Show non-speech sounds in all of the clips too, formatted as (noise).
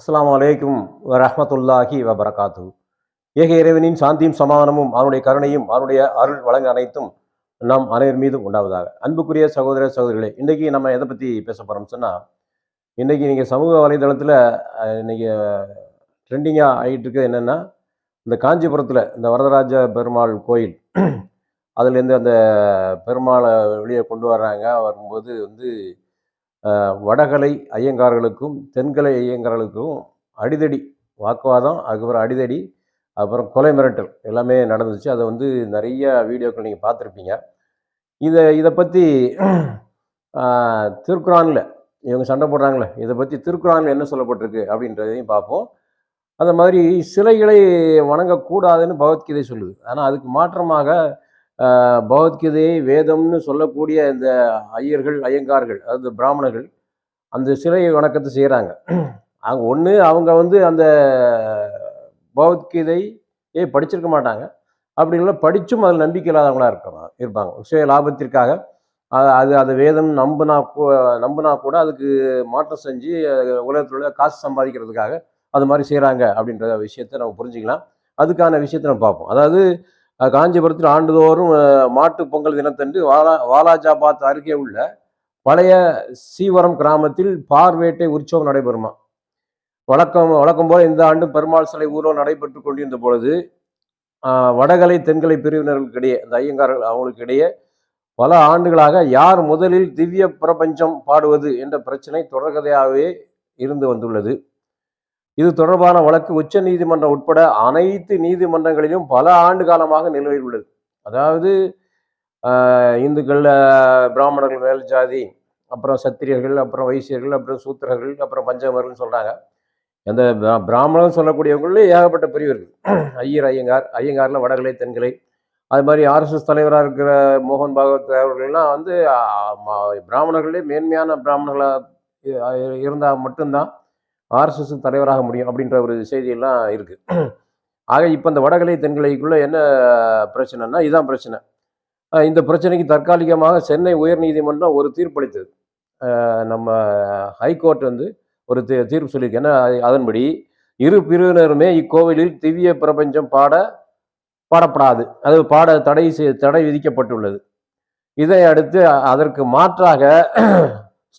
அஸ்லாம் வலைக்கும் வரஹ்மத்துல்லாஹி வபரகாத்து ஏக இறைவனின் சாந்தியும் சமாதானமும் அவனுடைய கருணையும் அவனுடைய அருள் வழங்க அனைத்தும் நம் அனைவர் மீதும் உண்டாவதாக. அன்புக்குரிய சகோதர சகோதரிகளே இன்றைக்கி நம்ம எதை பற்றி பேச போகிறோம் சொன்னால் இன்றைக்கி நீங்கள் சமூக வலைதளத்தில் இன்றைக்கி ட்ரெண்டிங்காக ஆகிட்டு இருக்குது என்னென்னா இந்த காஞ்சிபுரத்தில் இந்த வரதராஜ பெருமாள் கோயில் அதுலேருந்து அந்த பெருமாளை வெளியே கொண்டு வர்றாங்க. வரும்போது வந்து வடகலை ஐயங்கார்களுக்கும் தென்கலை ஐயங்கார்களுக்கும் அடிதடி வாக்குவாதம் அதுக்கப்புறம் அடிதடி அப்புறம் கொலை மிரட்டல் எல்லாமே நடந்துச்சு. அதை வந்து நிறைய வீடியோக்கள் நீங்கள் பார்த்துருப்பீங்க. இதை இதை பற்றி திருக்குறானில் இவங்க சண்டை போடுறாங்களே இதை பற்றி திருக்குறானில் என்ன சொல்லப்பட்டிருக்கு அப்படின்றதையும் பார்ப்போம். அந்த மாதிரி சிலைகளை வணங்கக்கூடாதுன்னு பகவத்கீதை சொல்லுது. ஆனால் அதுக்கு மாற்றமாக பகவத்கீதையை வேதம்னு சொல்லக்கூடிய இந்த ஐயர்கள் ஐயங்கார்கள் அதாவது பிராமணர்கள் அந்த சிலை வணக்கத்தை செய்கிறாங்க அவங்க ஒன்று அவங்க வந்து அந்த பகவத்கீதையை படிச்சிருக்க மாட்டாங்க. அப்படி இல்லை படித்தும் அதில் நம்பிக்கை இல்லாதவங்களாக இருப்பாங்க இருப்பாங்க. சுய லாபத்திற்காக அது அது அதை வேதம் நம்பினா கூ- நம்பினா கூட அதுக்கு மாற்றம் செஞ்சு உலகத்தில் உள்ள காசு சம்பாதிக்கிறதுக்காக அது மாதிரி செய்கிறாங்க அப்படின்ற விஷயத்தை நம்ம புரிஞ்சுக்கலாம். அதுக்கான விஷயத்தை நம்ம பார்ப்போம். அதாவது காஞ்சிபுரத்தில் ஆண்டுதோறும் மாட்டு மாட்டுப் பொங்கல் தினத்தன்று வாலா வாலாஜாபாத் அருகே உள்ள பழைய சீவரம் கிராமத்தில் பார்வேட்டை உற்சவம் நடைபெறுமா? வழக்கம் வழக்கம் போல இந்த ஆண்டு பெருமாள் சிலை ஊர்வலம் நடைபெற்று கொண்டிருந்த பொழுது வடகலை தென்கலை பிரிவினர்களுக்கிடையே இந்த ஐயங்கார்கள் அவங்களுக்கு இடையே பல ஆண்டுகளாக யார் முதலில் திவ்ய பிரபஞ்சம் பாடுவது என்ற பிரச்சனை தொடர்கதையாகவே இருந்து வந்துள்ளது. இது தொடர்பான வழக்கு உச்ச நீதிமன்றம் உட்பட அனைத்து நீதிமன்றங்களிலும் பல ஆண்டு காலமாக நிலுவையில் உள்ளது. அதாவது இந்துக்கள் பிராமணர்கள் மேல் ஜாதி அப்புறம் சத்திரியர்கள் அப்புறம் வைசியர்கள் அப்புறம் சூத்திரர்கள் அப்புறம் பஞ்சமர்கள் சொல்கிறாங்க அந்த பிரா- பிராமணன் சொல்லக்கூடியவங்களே ஏகப்பட்ட பிரிவு இருக்குது ஐயர் ஐயங்கார் ஐயங்காரில் வடகலை தென்கலை அது மாதிரி ஆர்எஸ்எஸ் தலைவராக இருக்கிற மோகன் பாகவத் அவர்கள்லாம் வந்து பிராமணர்களே மேன்மையான பிராமணர்களாக இருந்தால் மட்டும்தான் ஆர்எஸ்எஸ் தலைவராக முடியும் அப்படின்ற ஒரு செய்தியெல்லாம் இருக்குது ஆக இப்போ இந்த வடகலை தென்கலைக்குள்ளே என்ன பிரச்சனைனா இதுதான் பிரச்சனை. இந்த பிரச்சனைக்கு தற்காலிகமாக சென்னை உயர்நீதிமன்றம் ஒரு தீர்ப்பளித்தது. நம்ம ஹைகோர்ட் வந்து ஒரு தீ தீர்ப்பு சொல்லியிருக்கு. ஏன்னா அது- அதன்படி இரு பிரிவினருமே இக்கோவிலில் திவ்ய பிரபஞ்சம் பாட பாடப்படாது. அது பாட தடை செய்- தடை விதிக்கப்பட்டுள்ளது. இதை அடுத்து அதற்கு மாற்றாக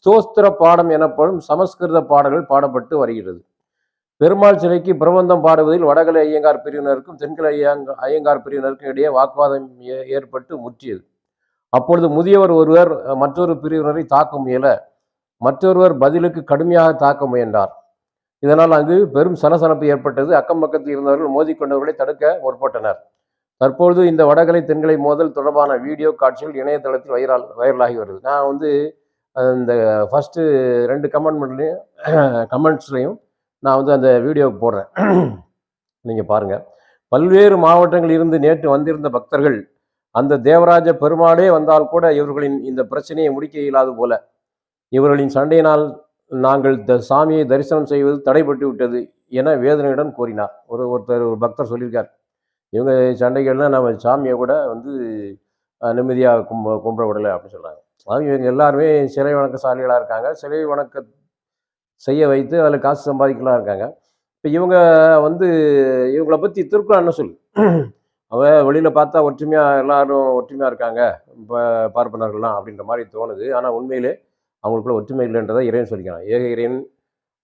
ஸ்தோஸ்திர பாடம் எனப்படும் சமஸ்கிருத பாடல்கள் பாடப்பட்டு வருகிறது. பெருமாள் சிலைக்கு பிரபந்தம் பாடுவதில் வடகலை ஐயங்கார் பிரிவினருக்கும் தென்கலை ஐயங்கார் பிரிவினருக்கும் இடையே வாக்குவாதம் ஏ- ஏற்பட்டு முற்றியது. அப்பொழுது முதியவர் ஒருவர் மற்றொரு பிரிவினரை தாக்க முயல மற்றொருவர் பதிலுக்கு கடுமையாக தாக்க முயன்றார். இதனால் அங்கு பெரும் சலசலப்பு ஏற்பட்டது. அக்கம் பக்கத்தில் இருந்தவர்கள் மோதிக்கொண்டவர்களை தடுக்க முற்பட்டனர். தற்பொழுது இந்த வடகலை தென்கலை மோதல் தொடர்பான வீடியோ காட்சிகள் இணையதளத்தில் வைரல் வைரலாகி வருது. நான் வந்து அந்த ஃபஸ்ட்டு ரெண்டு கமெண்ட்மெண்ட்லையும் கமெண்ட்ஸ்லையும் (clears throat) நான் வந்து அந்த வீடியோவுக்கு போடுறேன். (clears throat) நீங்கள் பாருங்கள் பல்வேறு மாவட்டங்களில் இருந்து நேற்று வந்திருந்த பக்தர்கள் அந்த தேவராஜ பெருமாளே வந்தால் கூட இவர்களின் இந்த பிரச்சனையை முடிக்க இயலாது போல. இவர்களின் சண்டையினால் நாங்கள் த சாமியை தரிசனம் செய்வது தடைபட்டு விட்டது என வேதனையுடன் கூறினார். ஒரு ஒருத்தர் ஒரு பக்தர் சொல்லியிருக்கார். இவங்க சண்டைகள்லாம் நம்ம சாமியை கூட வந்து நிம்மதியாக கும்ப கும்பிட விடலை அப்படின்னு சொல்கிறாங்க அதாவது இவங்க எல்லாருமே சிலை வணக்கசாலிகளாக இருக்காங்க. சிலை வணக்க செய்ய வைத்து அதில் காசு சம்பாதிக்கலாம் இருக்காங்க. இப்போ இவங்க வந்து இவங்கள பற்றி திருக்குறள் என்ன சொல்லு. அவன் வெளியில் பார்த்தா ஒற்றுமையாக எல்லாரும் ஒற்றுமையாக இருக்காங்க. இப்போ பார்ப்பனர்கள்லாம் அப்படின்ற மாதிரி தோணுது. ஆனால் உண்மையிலே அவங்களுக்குள்ள ஒற்றுமை இல்லைன்றதை இறைவன் சொல்லிக்கிறான். ஏக இறைவன்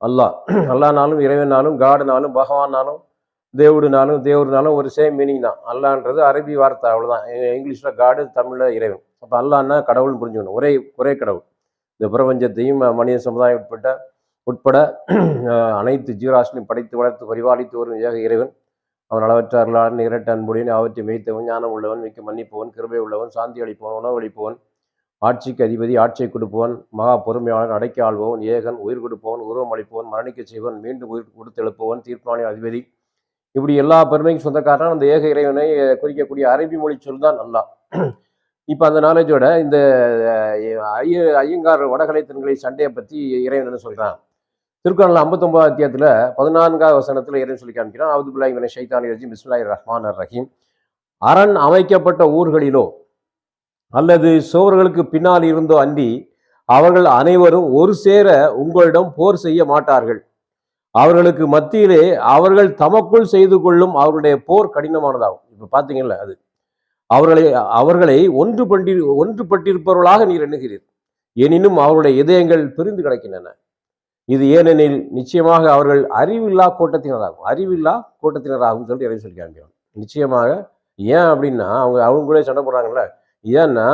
அல்லாஹ். அல்லானாலும் இறைவனாலும் காடுனாலும் பகவானாலும் தேவுடுனாலும் தேவருனாலும் ஒரு சேம் மீனிங் தான். அல்லான்றது அரபி வார்த்தை அவ்வளோதான் இங்கிலீஷில் காடு தமிழில் இறைவன். அப்போ அல்லான்னா கடவுள்னு புரிஞ்சுக்கணும். ஒரே ஒரே கடவுள். இந்த பிரபஞ்சத்தையும் மனித சமுதாயம் உட்பட்ட உட்பட (clears throat) அனைத்து ஜீவராசிலையும் படைத்து வளர்த்து பரிபாலித்து வரும் ஏக இறைவன். அவன் அளவற்ற அருளாளன் இரட்ட அன்புடன் அவற்றை மேய்த்தவன் ஞானம் உள்ளவன் மிக்க மன்னிப்பவன் கிருபை உள்ளவன் சாந்தி அளிப்பவன் உணவு அளிப்பவன் ஆட்சிக்கு அதிபதி ஆட்சியை கொடுப்பவன் மகா பொறுமையாளன் அடைக்க ஆள்பவன் ஏகன் உயிர் கொடுப்பவன் உருவம் அளிப்பவன் மரணிக்க செய்வன் மீண்டும் உயிர் கொடுத்து எழுப்பவன் தீர்ப்பானின் அதிபதி. இப்படி எல்லா பெருமைக்கும் சொந்தக்காரன் அந்த ஏக இறைவனை குறிக்கக்கூடிய அரபி மொழி சொல் தான் நல்லா. இப்போ அந்த நாலேஜோட இந்த ஐய ஐயங்கார் வடகலை தென்கலை சண்டையை பற்றி இறைவன் சொல்கிறான் திருக்குறள் ஐம்பத்தொம்பதாம் அத்தியத்தில் பதினான்காவது வசனத்தில் இறைவன் சொல்லி காமிக்கிறான். அவுதுபில்லாஹி இவனை ஷைத்தானி ரஜி பிஸ்மில்லாஹி ரஹ்மான் ரஹீம். அரண் அமைக்கப்பட்ட ஊர்களிலோ அல்லது சுவர்களுக்கு பின்னால் இருந்தோ அன்றி அவர்கள் அனைவரும் ஒரு சேர உங்களிடம் போர் செய்ய மாட்டார்கள். அவர்களுக்கு மத்தியிலே அவர்கள் தமக்குள் செய்து கொள்ளும் அவர்களுடைய போர் கடினமானதாகும். இப்போ பார்த்தீங்கல்ல அது? அவர்களை அவர்களை ஒன்று பண்டி ஒன்றுபட்டிருப்பவர்களாக நீர் எண்ணுகிறீர். எனினும் அவருடைய இதயங்கள் பிரிந்து கிடக்கின்றன. இது ஏனெனில் நிச்சயமாக அவர்கள் அறிவில்லா கூட்டத்தினராகும். அறிவில்லா கூட்டத்தினராகும் சொல்லி எதை சொல்லி காமிக்கிறோம் நிச்சயமாக ஏன் அப்படின்னா அவங்க அவங்களே சண்டை போடுறாங்கல்ல? ஏன்னா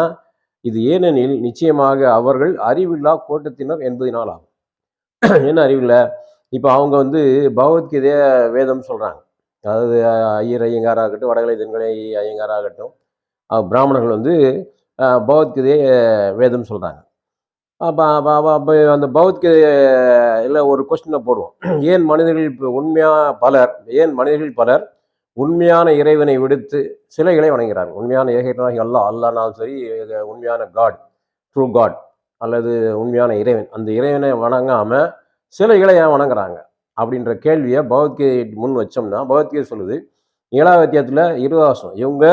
இது ஏனெனில் நிச்சயமாக அவர்கள் அறிவில்லா கூட்டத்தினர் என்பதினால் ஆகும். (clears throat) என்ன அறிவில்லை இப்போ அவங்க வந்து பகவத்கீதைய வேதம் சொல்கிறாங்க அதாவது ஐயர் ஐயங்காராகட்டும் வடகலை தென்கலை ஐயங்காராகட்டும் பிராமணர்கள் வந்து பகவத்கீதையை வேதம் சொல்கிறாங்க அப்போ அப்போ அந்த பகவத்கீதையில் ஒரு கொஸ்டினை போடுவோம். ஏன் மனிதர்கள் இப்போ உண்மையாக பலர் ஏன் மனிதர்கள் பலர் உண்மையான இறைவனை விடுத்து சிலைகளை வணங்குகிறார்கள்? உண்மையான ஏகனாகி எல்லாம் அல்லானாலும் சரி இது உண்மையான காட் ட்ரூ காட் அல்லது உண்மையான இறைவன். அந்த இறைவனை வணங்காமல் சிலைகளை ஏன் வணங்குறாங்க? அப்படின்ற கேள்வியை பகவத்கீதை முன் வச்சோம்னா பகவத்கீதை சொல்லுது ஏழாவது அத்தியாயத்தில் இவங்க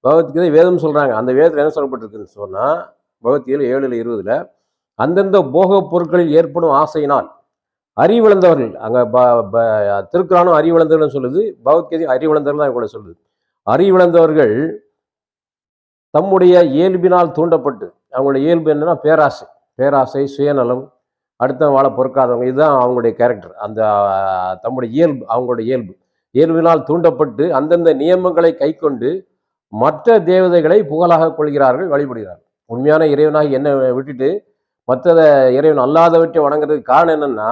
பகவத்கீதை வேதம் சொல்கிறாங்க அந்த வேதத்தில் என்ன சொல்லப்பட்டிருக்குன்னு சொன்னால் பகவத்கீதை ஏழில் இருபதில் அந்தந்த போகப் பொருட்களில் ஏற்படும் ஆசையினால் அறிவிழந்தவர்கள் அங்கே ப- ப- திருக்குறானும் அறிவிழந்தவர்கள் சொல்லுது. பகவத்கீதை அறிவிழந்தவர்கள் தான் கூட சொல்லுது. அறிவிழந்தவர்கள் தம்முடைய இயல்பினால் தூண்டப்பட்டு அவங்களுடைய இயல்பு என்னென்னா பேராசை. பேராசை சுயநலம் அடுத்த வாழ பொறுக்காதவங்க இதுதான் அவங்களுடைய கேரக்டர். அந்த தம்முடைய இயல்பு அவங்களுடைய இயல்பு. இயல்பினால் தூண்டப்பட்டு அந்தந்த நியமங்களை கைக்கொண்டு மற்ற தேவதைகளை புகழாக கொள்கிறார்கள் வழிபடுகிறார்கள். உண்மையான இறைவனாக என்ன விட்டுட்டு மற்ற இறைவன் அல்லாதவற்றை வணங்குறதுக்கு காரணம் என்னன்னா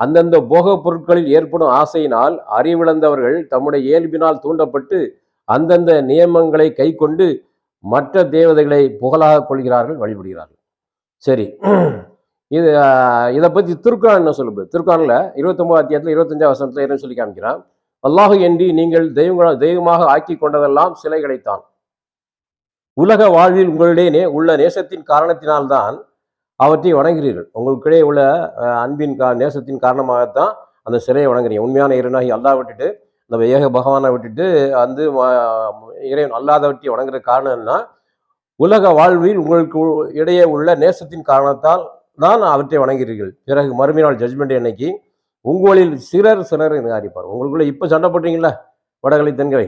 அந்தந்த போகப் பொருட்களில் ஏற்படும் ஆசையினால் அறிவிழந்தவர்கள் தம்முடைய இயல்பினால் தூண்டப்பட்டு அந்தந்த நியமங்களை கைக்கொண்டு மற்ற தேவதைகளை புகழாக கொள்கிறார்கள் வழிபடுகிறார்கள். சரி. இது இதை பற்றி திருக்குறான் என்ன சொல்லுது? திருக்குறானில் இருபத்தொன்பது அத்தியாயத்தில் இருபத்தஞ்சாம் வசனத்தில் என்ன சொல்லி காமிக்கிறான். அல்லாஹு என்று நீங்கள் தெய்வ தெய்வமாக ஆக்கி கொண்டதெல்லாம் சிலைகளைத்தான். உலக வாழ்வில் உங்களிடையே நே- உள்ள நேசத்தின் காரணத்தினால்தான் அவற்றை வணங்குகிறீர்கள். உங்களுக்கிடையே உள்ள அன்பின் கா நேசத்தின் காரணமாகத்தான் அந்த சிலையை வணங்குறீங்க. உண்மையான இறைவனாகி அல்லாஹ் விட்டுட்டு இந்த ஏக பகவானை விட்டுட்டு வந்து இறைவன் அல்லாதவற்றை வணங்குற காரணம்னா உலக வாழ்வில் உங்களுக்கு இடையே உள்ள நேசத்தின் காரணத்தால் தான் அவற்றை வணங்குகிறீர்கள். பிறகு மறுமைநாள் ஜட்ஜ்மெண்ட் அன்னைக்கு உங்களில் சிலர் சிலர் நிராகரிப்பார் உங்களுக்குள்ள இப்போ சண்டை போடுறீங்களா வடகலை தென்கலை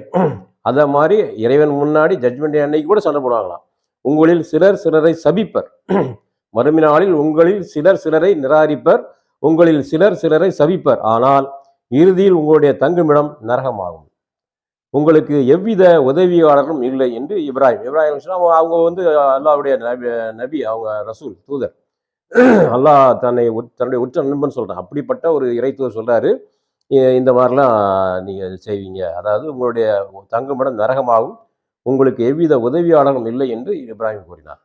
அதை மாதிரி இறைவன் முன்னாடி ஜட்ஜ்மெண்ட் அன்னைக்கு கூட சண்டை போடுவாங்களாம் உங்களில் சிலர் சிலரை சபிப்பர். மறுமைநாளில் உங்களில் சிலர் சிலரை நிராகரிப்பர். உங்களில் சிலர் சிலரை சபிப்பர். ஆனால் இறுதியில் உங்களுடைய தங்குமிடம் நரகமாகும். உங்களுக்கு எவ்வித உதவியாளரும் இல்லை என்று இப்ராஹிம். இப்ராஹிம் அவங்க வந்து அல்லாவுடைய நபி நபி அவங்க ரசூல் தூதர். அல்லாஹ் தன்னை உற்- தன்னுடைய உற்ற நண்பன் சொல்கிறான் அப்படிப்பட்ட ஒரு இறைத்துவர் சொல்கிறாரு இந்த மாதிரிலாம் நீங்கள் செய்வீங்க. அதாவது உங்களுடைய தங்குமிடம் நரகமாகும் உங்களுக்கு எவ்வித உதவியாளரும் இல்லை என்று இப்ராஹிம் கூறினார்.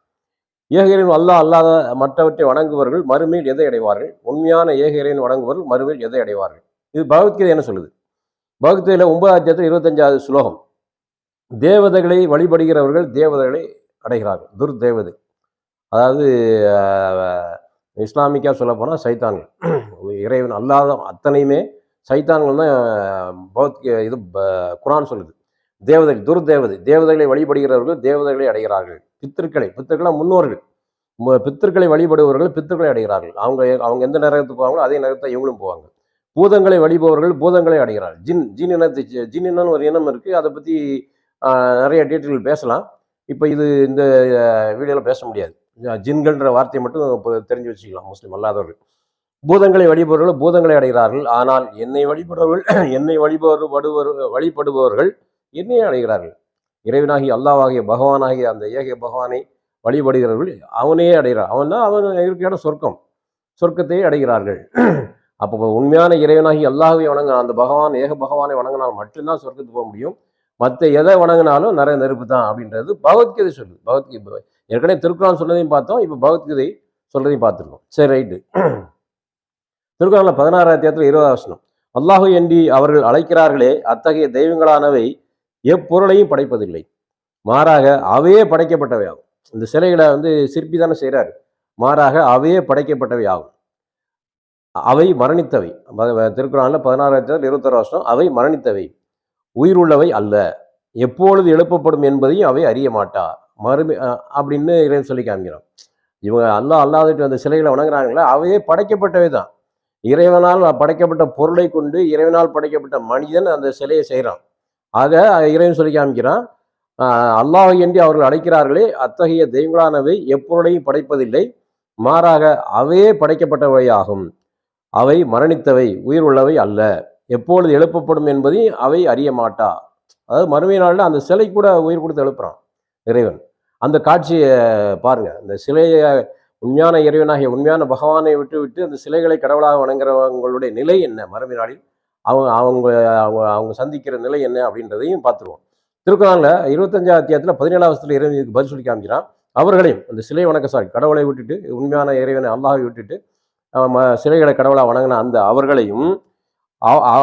ஏகரின் அல்லாஹ் அல்லாத மற்றவற்றை வணங்குபவர்கள் மறுமையில் எதை அடைவார்கள்? உண்மையான ஏகரின் வணங்குவர்கள் மறுமையில் எதை அடைவார்கள்? இது பகவத்கீதை என்ன சொல்லுது? பகவத்கீதையில் ஒன்பதாம் அத்தியாயத்தில் இருபத்தஞ்சாவது ஸ்லோகம். தேவதைகளை வழிபடுகிறவர்கள் தேவதைகளை அடைகிறார்கள். துர்தேவதை. அதாவது இஸ்லாமிக்காக சொல்லப்போனால் சொல்ல போனால் சைத்தான்கள். (clears throat) இறைவன் அல்லாத அத்தனையுமே சைத்தான்கள் தான் பௌத் இது ப- குரான் சொல்லுது. தேவதை துர்தேவதை தேவதைகளை வழிபடுகிறவர்கள் தேவதைகளை அடைகிறார்கள். பித்திருக்களை பித்திருக்களா முன்னோர்கள். மு- பித்திருக்களை வழிபடுபவர்கள் பித்திருக்களை அடைகிறார்கள். அவங்க அவங்க எந்த நேரத்துக்கு போவாங்களோ அதே நேரத்தை இவங்களும் போவாங்க. பூதங்களை வழிபவர்கள் பூதங்களை அடைகிறார்கள். ஜின் ஜின் இனத்தை ஜின் இனம்னு ஒரு இனம் இருக்குது அதை பற்றி நிறைய டீட்டெயில் பேசலாம். இப்போ இது இந்த வீடியோவில் பேச முடியாது. ஜின்கள்ன்ற வார்த்தையை மட்டும் இப்போ தெரிஞ்சு வச்சுக்கலாம் முஸ்லீம் அல்லாதவர்கள். பூதங்களை வழிபடுவர்கள் பூதங்களை அடைகிறார்கள். ஆனால் என்னை வழிபடுபவர்கள் (clears throat) என்னை வழிபடுபவர் வழிபடுபவர்கள் என்னை அடைகிறார்கள்? இறைவனாகி அல்லாவாகிய பகவானாகிய அந்த ஏக பகவானை வழிபடுகிறவர்கள் அவனையே அடைகிறார். அவன் தான் அவன் இருக்கிற சொர்க்கம். சொர்க்கத்தையே அடைகிறார்கள். (clears throat) அப்போ உண்மையான இறைவனாகி அல்லாஹ்வை வணங்க அந்த பகவான் ஏக பகவானை வணங்கினால் மட்டும்தான் சொர்க்கத்துக்கு போக முடியும். மற்ற எதை வணங்கினாலும் நிறைய நெருப்பு தான் அப்படின்றது பகவத்கீதை சொல்லுது. பகவத்கீதை ஏற்கனவே திருக்குறான் சொன்னதையும் பார்த்தோம் இப்போ பகவத்கீதை சொல்றதையும் பார்த்துருக்கோம். சரி ரைட்டு. திருக்குறான்ல பதினாறாம் அத்தியாயத்தில் இருபதாம் வசனம். அல்லாஹு எண்டி அவர்கள் அழைக்கிறார்களே அத்தகைய தெய்வங்களானவை எப்பொருளையும் படைப்பதில்லை. மாறாக அவையே படைக்கப்பட்டவை ஆகும். இந்த சிலைகளை வந்து சிற்பி தானே செய்கிறாரு மாறாக அவையே படைக்கப்பட்டவை ஆகும். அவை மரணித்தவை. திருக்குறான்ல பதினாறாம் இருபத்தொரு வருஷம் அவை மரணித்தவை. உயிருள்ளவை அல்ல. எப்பொழுது எழுப்பப்படும் என்பதையும் அவை அறிய மாட்டா மறுமை அப்படின்னு இறைவன் சொல்லி காமிக்கிறான் இவங்க அல்லாஹ் அல்லாதுட்டு அந்த சிலைகளை வணங்குறாங்களே அவையே படைக்கப்பட்டவை தான். இறைவனால் படைக்கப்பட்ட பொருளை கொண்டு இறைவனால் படைக்கப்பட்ட மனிதன் அந்த சிலையை செய்கிறான் ஆக இறைவன் சொல்லி காமிக்கிறான் ஆஹ் அல்லாஹ் என்று அவர்கள் அழைக்கிறார்களே அத்தகைய தெய்வங்களானவை எப்பொருளையும் படைப்பதில்லை மாறாக அவையே படைக்கப்பட்டவையாகும். அவை மரணித்தவை உயிர் உள்ளவை அல்ல. எப்பொழுது எழுப்பப்படும் என்பதையும் அவை அறிய மாட்டா. அதாவது மறுமை நாளில் அந்த சிலை கூட உயிர் கொடுத்து எழுப்புறான். இறைவன். அந்த காட்சியை பாருங்க. அந்த சிலையை உண்மையான இறைவனாகிய உண்மையான பகவானை விட்டு விட்டு அந்த சிலைகளை கடவுளாக வணங்குறவங்களுடைய நிலை என்ன? மறுமை நாளில் அவங்க அவங்க அவங்க அவங்க சந்திக்கிற நிலை என்ன அப்படின்றதையும் பார்த்துருவோம். திருக்குறான்ல இருபத்தஞ்சாம் அத்தியாயத்தில் பதினேழாம் வருஷத்துல இறைவன் இதுக்கு பதில் சொல்லி காமிக்கிறான். அவர்களையும் அந்த சிலை வணக்க சாரி கடவுளை விட்டுட்டு உண்மையான இறைவனை அல்லாஹை விட்டுட்டு ம- சிலைகளை கடவுளாக வணங்கின அந்த அவர்களையும்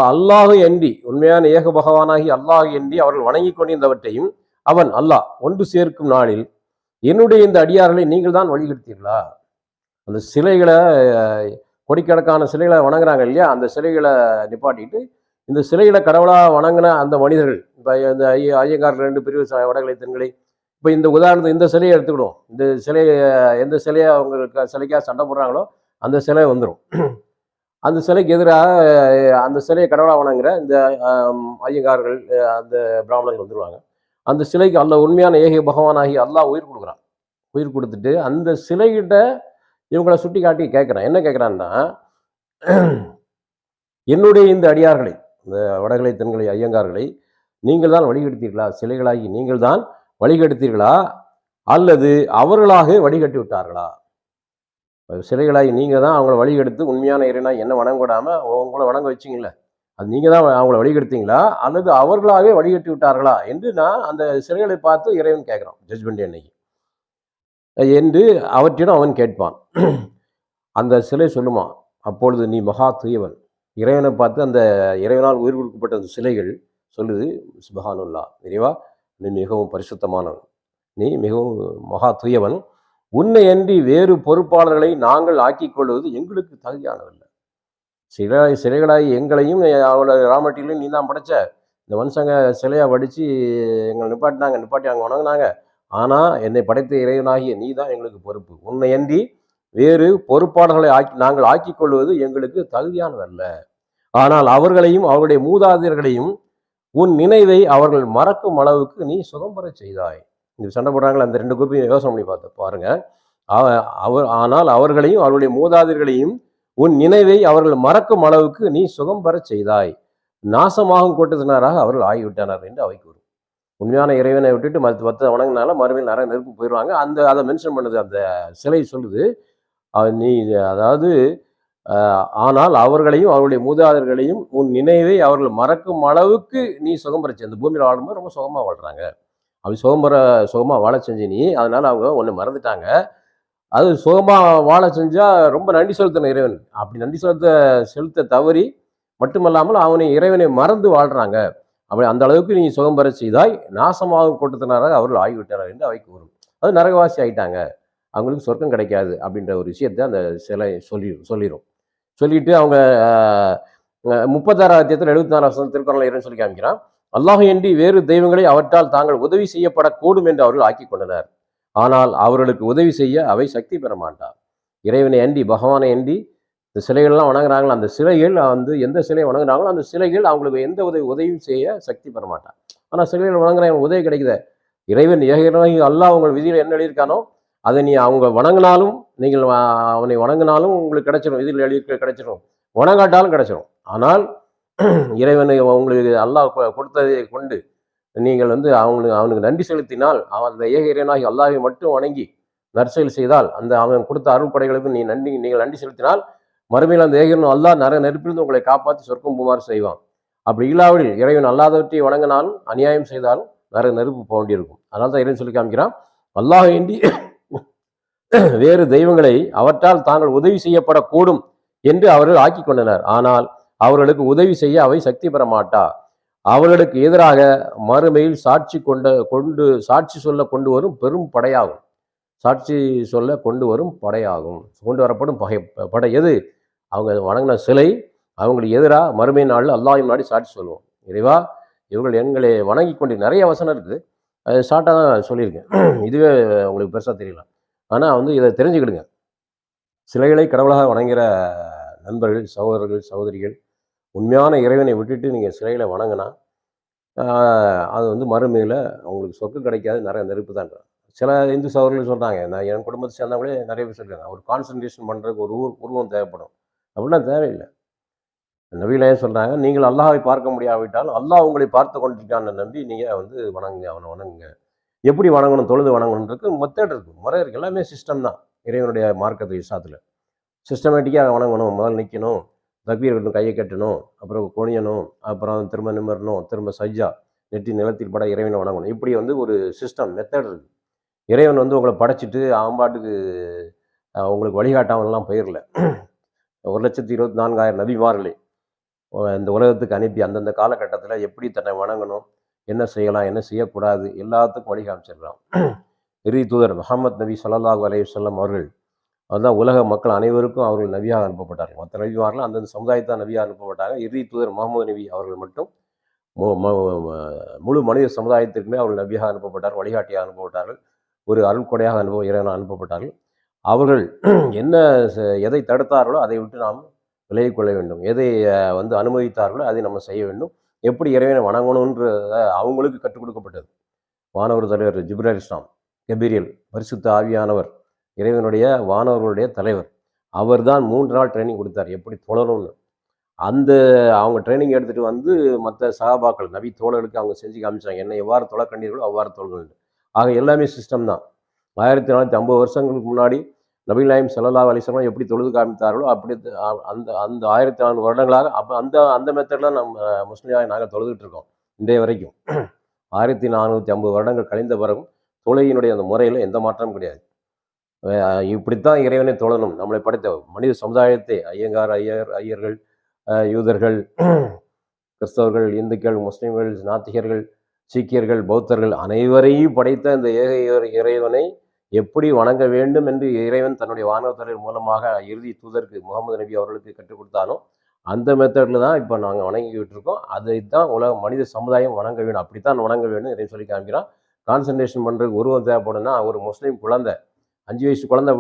அல்லாஹு எண்டி உண்மையான ஏக பகவானாகி அல்லாஹு எண்டி அவர்கள் வணங்கி கொண்டிருந்தவற்றையும் அவன் அல்லாஹ் ஒன்று சேர்க்கும் நாளில் என்னுடைய இந்த அடியார்களை நீங்கள் தான் வழிகெடுத்தீர்களா அந்த சிலைகளை கொடிக்கணக்கான சிலைகளை வணங்குறாங்க இல்லையா? அந்த சிலைகளை நிப்பாட்டிட்டு இந்த சிலைகளை கடவுளாக வணங்கின அந்த மனிதர்கள் இப்போ இந்த ஐய ஐயங்கார் ரெண்டு பிரிவு வடகலை தென்களை இப்போ இந்த உதாரணத்துக்கு இந்த சிலையை எடுத்துக்கிடும் இந்த சிலையை எந்த சிலையை அவங்களுக்கு சிலைக்காக சண்டை போடுறாங்களோ அந்த சிலை வந்துடும் அந்த சிலைக்கு எதிராக அந்த சிலையை கடவுளாக வணங்குற இந்த ஐயங்கார்கள் அந்த பிராமணர்கள் வந்துடுவாங்க அந்த சிலைக்கு அல்ல உண்மையான ஏக பகவானாகி அல்லாஹ் உயிர் கொடுக்குறான். உயிர் கொடுத்துட்டு அந்த சிலைகிட்ட இவங்களை சுட்டி காட்டி கேட்குறான். என்ன கேட்குறான்னா என்னுடைய இந்த அடியார்களை இந்த வடகலை தென்களை ஐயங்கார்களை நீங்கள் தான் வழிகெடுத்தீர்களா? சிலைகளாகி நீங்கள் தான் வழிகெடுத்தீர்களா? அல்லது அவர்களாக வழிகட்டி விட்டார்களா? சிலைகளாகி நீங்கள் தான் அவங்கள வழிகெடுத்து உண்மையான இறைனா என்ன வணங்கிடாமல் உங்களை வணங்க வச்சிங்களே அது நீங்கள் தான் அவங்கள வழிகெடுத்தீங்களா? அல்லது அவர்களாகவே வழிகட்டி விட்டார்களா என்று நான் அந்த சிலைகளை பார்த்து இறைவன் கேட்குறான் ஜட்ஜ்மெண்ட் அன்னைக்கு. என்று அவற்றிடம் அவன் கேட்பான். அந்த சிலை சொல்லுமா? அப்பொழுது நீ மகா தூயவன். இறைவனை பார்த்து அந்த இறைவனால் உயிர் கொடுக்கப்பட்ட அந்த சிலைகள் சொல்லுது சுபஹானுல்லா இறைவா நீ மிகவும் பரிசுத்தமானவன். நீ மிகவும் மகா தூயவன். உன்னை அன்றி வேறு பொறுப்பாளர்களை நாங்கள் ஆக்கிக் கொள்வது எங்களுக்கு தகுதியானதல்ல. சிலை சிலைகளாய் எங்களையும் அவளை ராமட்டிலையும் நீ தான் படைச்ச. இந்த மனுஷங்க சிலையாக வடித்து எங்களை நிப்பாட்டினாங்க நிப்பாட்டி அங்கே வணங்கினாங்க. ஆனால் என்னை படைத்த இறைவனாகிய நீ தான் எங்களுக்கு பொறுப்பு. உன்னை அன்றி வேறு பொறுப்பாளர்களை ஆக்கி நாங்கள் ஆக்கிக் கொள்வது எங்களுக்கு தகுதியானதல்ல. ஆனால் அவர்களையும் அவர்களுடைய மூதாதையர்களையும் உன் நினைவை அவர்கள் மறக்கும் அளவுக்கு நீ சுகம் செய்தாய். இந்த சண்டை போடுறாங்களே அந்த ரெண்டு குரூப்பையும் யோசனை பண்ணி பார்த்து பாருங்க. அவர் ஆனால் அவர்களையும் அவர்களுடைய மூதாதையர்களையும் உன் நினைவை அவர்கள் மறக்கும் அளவுக்கு நீ சுகம் பெறச் செய்தாய். நாசமாகும் கூட்டத்தினராக அவர்கள் ஆகிவிட்டனர் என்று அவை கூறும். உண்மையான இறைவனை விட்டுட்டு மற்ற மற்ற வணங்கினால மறுமையில் நிறைய நெருப்பு போயிடுவாங்க அந்த அதை மென்ஷன் பண்ணுது அந்த சிலை சொல்லுது. நீ அதாவது ஆனால் அவர்களையும் அவருடைய மூதாதர்களையும் உன் நினைவை அவர்கள் மறக்கும் அளவுக்கு நீ சுகம் பெற அந்த பூமியில் வாழும்போது ரொம்ப சுகமாக வாழ்கிறாங்க அப்படி சுகம் பெற சுகமாக வாழ செஞ்சு நீ அதனால் அவங்க ஒன்று மறந்துட்டாங்க. அது சுகமாக வாழ செஞ்சால் ரொம்ப நன்றி செலுத்தணும் இறைவன். அப்படி நன்றி செலுத்த செலுத்த தவறி மட்டுமல்லாமல் அவனை இறைவனை மறந்து வாழ்கிறாங்க அப்படி அந்த அளவுக்கு நீ சுகம் பெற செய்தாய் நாசமாகும் கூட்டத்தினராக அவர்கள் ஆகிவிட்டார்கள் என்று அவை கூறும். அது நரகவாசி ஆகிட்டாங்க அவங்களுக்கு சொர்க்கம் கிடைக்காது அப்படின்ற ஒரு விஷயத்தை அந்த சிலை சொல்லி சொல்லிடும் சொல்லிட்டு அவங்க அஹ், முப்பத்தாறாம் எழுபத்தி நாலாம் வருஷம் திருக்குறள் இறைவன் சொல்லி காமிக்கிறான். அல்லாஹ் என்று வேறு தெய்வங்களை அவற்றால் தாங்கள் உதவி செய்யப்படக்கூடும் என்று அவர்கள் ஆக்கி கொண்டனர். ஆனால் அவர்களுக்கு உதவி செய்ய அவை சக்தி பெற மாட்டார். இறைவனை அண்டி பகவானை அண்டி இந்த சிலைகள்லாம் வணங்குறாங்களோ? அந்த சிலைகள் வந்து எந்த சிலையை வணங்குறாங்களோ அந்த சிலைகள் அவங்களுக்கு எந்த உதவி உதவியும் செய்ய சக்தி பெற மாட்டான் ஆனால் சிலைகள் வணங்குறாங்க உதவி கிடைக்குது? இறைவன் ஏகனாகி அல்லாஹ் உங்கள் விதியில் என்ன எழுதியிருக்கானோ அதை நீ அவங்க வணங்கினாலும் நீங்கள் அவனை வணங்கினாலும் உங்களுக்கு கிடைச்சிடும் விதியில் எழுதி கிடைச்சிடும் வணங்காட்டாலும் கிடைச்சிடும் ஆனால் இறைவனை உங்களுக்கு அல்லாஹ் கொடுத்ததை கொண்டு நீங்கள் வந்து அவங்களுக்கு அவனுக்கு நன்றி செலுத்தினால் அவன் அந்த ஏக அல்லாவை மட்டும் வணங்கி நற்செயல் செய்தால் அந்த அவன் கொடுத்த அருள் படைகளுக்கு நீ நன்றி நீங்கள் நன்றி செலுத்தினால் மறுமையில் அந்த ஏகன் அல்லாஹ் நர நெருப்பிலிருந்து உங்களை காப்பாற்றி சொர்க்கம் போமாறு செய்வான். அப்படி இல்லாவிடில் இறைவன் அல்லாதவற்றை வணங்கினாலும் அநியாயம் செய்தாலும் நர நெருப்பு போக வேண்டியிருக்கும் அதனால தான் இறைவன் சொல்லி காமிக்கிறான் அல்லாஹ் வேண்டி வேறு தெய்வங்களை அவற்றால் தாங்கள் உதவி செய்யப்படக்கூடும் என்று அவர்கள் ஆக்கி கொண்டனர். ஆனால் அவர்களுக்கு உதவி செய்ய அவை சக்தி பெற மாட்டா. அவர்களுக்கு எதிராக மறுமையில் சாட்சி கொண்ட கொண்டு சாட்சி சொல்ல கொண்டு வரும் பெரும் படையாகும். சாட்சி சொல்ல கொண்டு வரும் படையாகும். கொண்டு வரப்படும் பகை படை எது? அவங்க வணங்கின சிலை அவங்களுக்கு எதிராக மறுமை நாளில் அல்லாஹ் முன்னாடி சாட்சி சொல்லுவோம். இறைவா இவர்கள் எங்களை வணங்கி கொண்டு நிறைய வசனம் இருக்குது. அது ஷார்ட்டாக தான் சொல்லியிருக்கேன். (clears throat) இதுவே உங்களுக்கு பெருசாக தெரியல. ஆனால் வந்து இதை தெரிஞ்சுக்கிடுங்க. சிலைகளை கடவுளாக வணங்குகிற நண்பர்கள் சகோதரர்கள் சகோதரிகள் உண்மையான இறைவனை விட்டுட்டு நீங்கள் சிலையில் வணங்கினா அது வந்து மறுமையில் அவங்களுக்கு சொர்க்கம் கிடைக்காது நிறைய நெருப்பு தான். சில இந்து சகோதரர்கள் சொல்கிறாங்க நான் என் குடும்பத்தை சேர்ந்தவங்களே நிறைய பேர் சொல்லியிருக்காங்க ஒரு கான்சன்ட்ரேஷன் பண்ணுறதுக்கு ஒரு ஊர் உருவம் தேவைப்படும். அப்படிலாம் தேவையில்லை. நபிகளே சொல்கிறாங்க நீங்கள் அல்லாஹை பார்க்க முடியாவிட்டால் அல்லாஹ் உங்களை பார்த்து கொண்டிருக்கான்னு நம்பி நீங்கள் வந்து வணங்குங்க அவனை வணங்குங்க. எப்படி வணங்கணும் தொழுது வணங்கணுன்றதுக்கு மெத்தட் இருக்குது முறை இருக்குது எல்லாமே சிஸ்டம் தான். இறைவனுடைய மார்க்கத்து இசாத்தில். சிஸ்டமேட்டிக்காக வணங்கணும் முதல்ல நிற்கணும் தக்பீர் கட்டணும் கையை கட்டணும் அப்புறம் குனியணும் அப்புறம் திரும்ப நிமிரணும் திரும்ப சஜ்ஜா நெட்டி நிலத்தில் பட இறைவனை வணங்கணும். இப்படி வந்து ஒரு சிஸ்டம் மெத்தட் இருக்குது இறைவன் வந்து உங்களை படைச்சிட்டு அவன் பாட்டுக்கு உங்களுக்கு வழிகாட்டாமலாம் போயிடல ஒரு லட்சத்தி இருபத்தி நான்காயிரம் நபிமார்களே இந்த உலகத்துக்கு அனுப்பி அந்தந்த காலகட்டத்தில் எப்படி தன்னை வணங்கணும் என்ன செய்யலாம் என்ன செய்யக்கூடாது எல்லாத்துக்கும் வழி காமிச்சிடுறான். இறுதி தூதர் முகமது நபி ஸல்லல்லாஹு அலையுசல்லம் அவர்கள் அதுதான் உலக மக்கள் அனைவருக்கும் அவர்கள் நபியாக அனுப்பப்பட்டார்கள். மற்ற நபிமாரெலாம் அந்தந்த சமுதாயத்தான் நபியாக அனுப்பப்பட்டாங்க இறுதி தூதர் முகமது நபி அவர்கள் மட்டும் ம- முழு மனித சமுதாயத்திற்குமே அவர்கள் நபியாக அனுப்பப்பட்டார் வழிகாட்டியாக அனுப்பப்பட்டார்கள் ஒரு அருள்கொடையாக அனுபவம் இறைவனாக அனுப்பப்பட்டார்கள். அவர்கள் (clears throat) என்ன செ- எதை தடுத்தார்களோ அதை விட்டு நாம் விலகிக் கொள்ள வேண்டும். எதை வந்து அனுமதித்தார்களோ அதை நம்ம செய்ய வேண்டும். எப்படி இறைவனை வணங்கணுன்றத அவங்களுக்கு கற்றுக் கொடுக்கப்பட்டது. வானவர் தலைவர் ஜிப்ரல் இஸ்லாம் கபீரியல் பரிசுத்த ஆவியானவர் இறைவனுடைய வானவர்களுடைய தலைவர். அவர் தான் மூன்று நாள் ட்ரைனிங் கொடுத்தார் எப்படி தொழணும்னு. அந்த அவங்க ட்ரைனிங் எடுத்துகிட்டு வந்து மற்ற சகாபாக்கள் நபி தோழர்களுக்கு அவங்க செஞ்சு காமிச்சாங்க. என்ன எவ்வாறு தொலை கண்டீர்களோ அவ்வாறு தொழுங்கள் ஆக எல்லாமே சிஸ்டம் தான். ஆயிரத்தி நானூற்றி ஐம்பது வருஷங்களுக்கு முன்னாடி நபீல் நாயம் சல்லா அலிஸ்லாம் எப்படி தொழுது காமித்தார்களோ அப்படி அந்த அந்த ஆயிரத்தி நானூறு வருடங்களாக அப்போ அந்த அந்த மெத்தடில் நம்ம முஸ்லீமாக நாங்கள் தொழுதுகிட்டு இருக்கோம் இன்றைய வரைக்கும். ஆயிரத்தி நானூற்றி ஐம்பது வருடங்கள் கழிந்த பிறகும் தொழுகையினுடைய அந்த முறையில் எந்த மாற்றமும் கிடையாது. இப்படித்தான் இறைவனை தொழணும். நம்மளை படைத்த மனித சமுதாயத்தை ஐயங்கார் ஐயர் ஐயர்கள் யூதர்கள் கிறிஸ்தவர்கள் இந்துக்கள் முஸ்லீம்கள் நாத்திகர்கள் சீக்கியர்கள் பௌத்தர்கள் அனைவரையும் படைத்த இந்த ஏக இறைவனை எப்படி வணங்க வேண்டும் என்று இறைவன் தன்னுடைய வானவத்தரின் மூலமாக இறுதி தூதருக்கு முகமது நபி அவர்களுக்கு கற்றுக் கொடுத்தானோ அந்த மெத்தடில் தான் இப்போ நாங்கள் வணங்கிக்கிட்டு இருக்கோம். அதை தான் உலக மனித சமுதாயம் வணங்க வேணும் அப்படித்தான் வணங்க வேண்டும் இறைவன் சொல்லி காமிக்கிறான். கான்சன்ட்ரேஷன் பண்ணுறதுக்கு உருவம் தேவைப்படும்னா ஒரு முஸ்லீம் குழந்தை அஞ்சு வயசு குழந்தை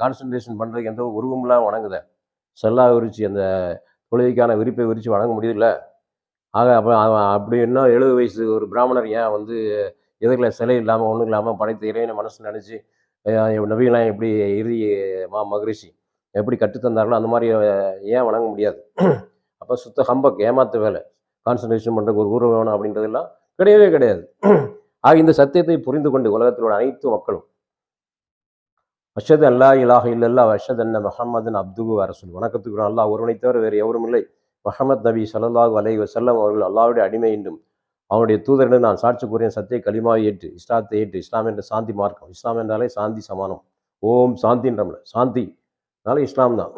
கான்சன்ட்ரேஷன் பண்ணுறதுக்கு எந்த உருவம்லாம் வணங்குத? செல்லா விரிச்சு அந்த தொழுகைக்கான விரிப்பை விரித்து வணங்க முடியல ஆக அப்போ அப்படி என்ன எழுபது வயசு ஒரு பிராமணர் ஏன் வந்து எதிரில் சிலை இல்லாமல் ஒன்றும் இல்லாமல் படைத்த இறைவனை மனசு நினச்சி நபிகளாம் எப்படி இறுதி மா மகரிஷி எப்படி கற்றுத்தந்தார்களோ அந்த மாதிரி ஏன் வணங்க முடியாது? அப்போ சுத்த ஹம்பக் ஏமாத்த வேலை. கான்சன்ட்ரேஷன் பண்ணுறதுக்கு ஒரு உருவம் வேணும் அப்படின்றதெல்லாம் கிடையவே கிடையாது. ஆக இந்த சத்தியத்தை புரிந்து கொண்டு உலகத்தில் உள்ள அனைத்து மக்களும் அஷது அல்லா இலாஹ இல்லல்லா அஷத் அன்ன மஹமதன் அப்துகு அரசுல் வணக்கத்துக்கு அல்லாஹ் ஒருவனை தவிர வேறு எவரும் இல்லை. மஹமத் நபி சல்லாஹ் அலை வசல்லம் அவர்கள் அல்லாவுடைய அடிமை என்றும் அவனுடைய தூதரிடம் நான் சாட்சி கூறிய சத்திய கலிமாவை ஏற்று இஸ்லாத்தை ஏற்று இஸ்லாம் என்ற சாந்தி மார்க்கம். இஸ்லாம் என்றாலே சாந்தி சமானம். ஓம் சாந்தின்றம்ல. சாந்தி. அதனால் இஸ்லாம் தான்.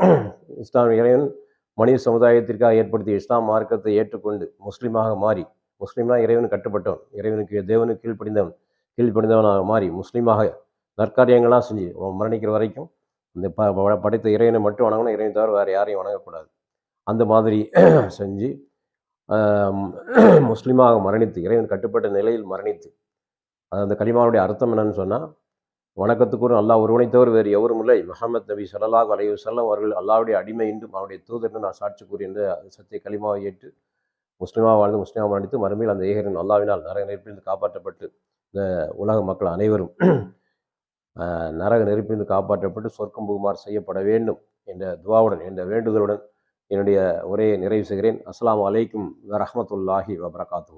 இஸ்லாம் இறைவன் மனித சமுதாயத்திற்காக ஏற்படுத்திய இஸ்லாம் மார்க்கத்தை ஏற்றுக்கொண்டு முஸ்லீமாக மாறி முஸ்லீம்னா இறைவன் கட்டுப்பட்டவன். இறைவனுக்கு தேவனுக்கு கீழ்ப்படிந்தவன் கீழ்ப்படிந்தவனாக மாறி முஸ்லீமாக நற்காரியங்கள்லாம் செஞ்சு மரணிக்கிற வரைக்கும் இந்த ப ப- படைத்த இறைவனை மட்டும் வணங்கணும் இறைவன் தவிர வேறு யாரையும் வணங்கக்கூடாது. அந்த மாதிரி (clears throat) செஞ்சு (clears throat) முஸ்லீமாக மரணித்து இறைவன் கட்டுப்பட்ட நிலையில் மரணித்து அது அந்த கலிமாவுடைய அர்த்தம் என்னன்னு சொன்னால் வணக்கத்துக்கு அல்லாஹ் ஒருவனை தவிர வேறு எவரும் இல்லை. முஹம்மத் நபி ஸல்லல்லாஹு அலைய வஸல்லம் அவர்கள் அல்லாவுடைய அடிமை என்றும் அவருடைய தூதர்னு நான் சாட்சி கூறி என்ற சத்திய கலிமாவை ஏற்று முஸ்லீமாக வாழ்ந்து முஸ்லீமாக மரணித்து மறுமையில் அந்த ஏகரின் அல்லாவினால் நிறைய நெருப்பிலிருந்து காப்பாற்றப்பட்டு இந்த உலக மக்கள் அனைவரும் நரக நெருப்பிலிருந்து காப்பாற்றப்பட்டு சொர்க்கம் புகுமார் செய்யப்பட வேண்டும் என்ற துவாவுடன் என்ற வேண்டுதலுடன் என்னுடைய உரையை நிறைவு செய்கிறேன். அஸ்லாம் அலைக்கும் வரஹ்மத்துல்லாஹி வபரகாத்து